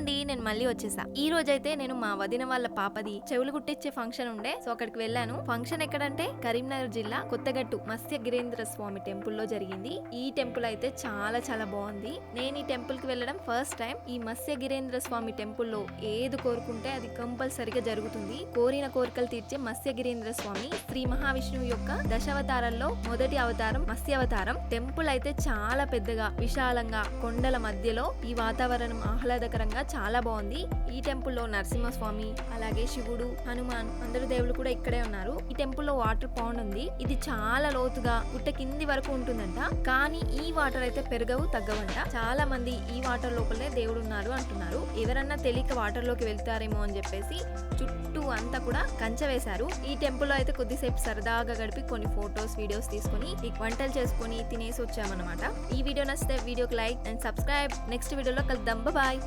అండి నేను మళ్ళీ వచ్చేసా. ఈ రోజైతే నేను మా వదిన వాళ్ళ పాపది చెవులు కుట్టించే ఫంక్షన్ ఉండే. సో అక్కడికి వెళ్ళాను. ఫంక్షన్ ఎక్కడంటే కరీంనగర్ జిల్లా కొత్తగట్టు మత్స్య గిరేంద్ర స్వామి టెంపుల్లో జరిగింది. ఈ టెంపుల్ అయితే చాలా చాలా బాగుంది. నేను ఈ టెంపుల్కి వెళ్ళడం ఫస్ట్ టైం. ఈ మత్స్య గిరేంద్ర స్వామి టెంపుల్లో ఏది కోరుకుంటే అది కంపల్సరిగా జరుగుతుంది. కోరిన కోరికలు తీర్చే మత్స్య గిరేంద్ర స్వామి శ్రీ మహావిష్ణువు యొక్క దశావతారంలో మొదటి అవతారం మత్స్య అవతారం టెంపుల్ అయితే చాలా పెద్దగా విశాలంగా కొండల మధ్యలో ఈ వాతావరణం ఆహ్లాదకరంగా చాలా బాగుంది. ఈ టెంపుల్లో నరసింహస్వామి అలాగే శివుడు హనుమాన్ అందరు దేవుడు కూడా ఇక్కడే ఉన్నారు. ఈ టెంపుల్లో వాటర్ పౌండ్ ఉంది. ఇది చాలా లోతుగా గుట్ట కింది వరకు ఉంటుందంట. కానీ ఈ వాటర్ అయితే పెరగవు తగ్గవంట. చాలా మంది ఈ వాటర్ లోపలే దేవుడు ఉన్నారు అంటున్నారు. ఎవరన్నా తెలియక వాటర్లోకి వెళ్తారేమో అని చెప్పేసి చుట్టూ అంతా కూడా కంచె వేశారు. ఈ టెంపుల్లో అయితే కొద్దిసేపు సరదాగా గడిపి కొన్ని ఫొటోస్ వీడియోస్ తీసుకొని వంటలు చేసుకొని తినేసి వచ్చామన్నమాట. ఈ వీడియో నచ్చితే వీడియోకి లైక్ అండ్ సబ్స్క్రైబ్. నెక్స్ట్ వీడియోలో కలుద్దాం. బాయ్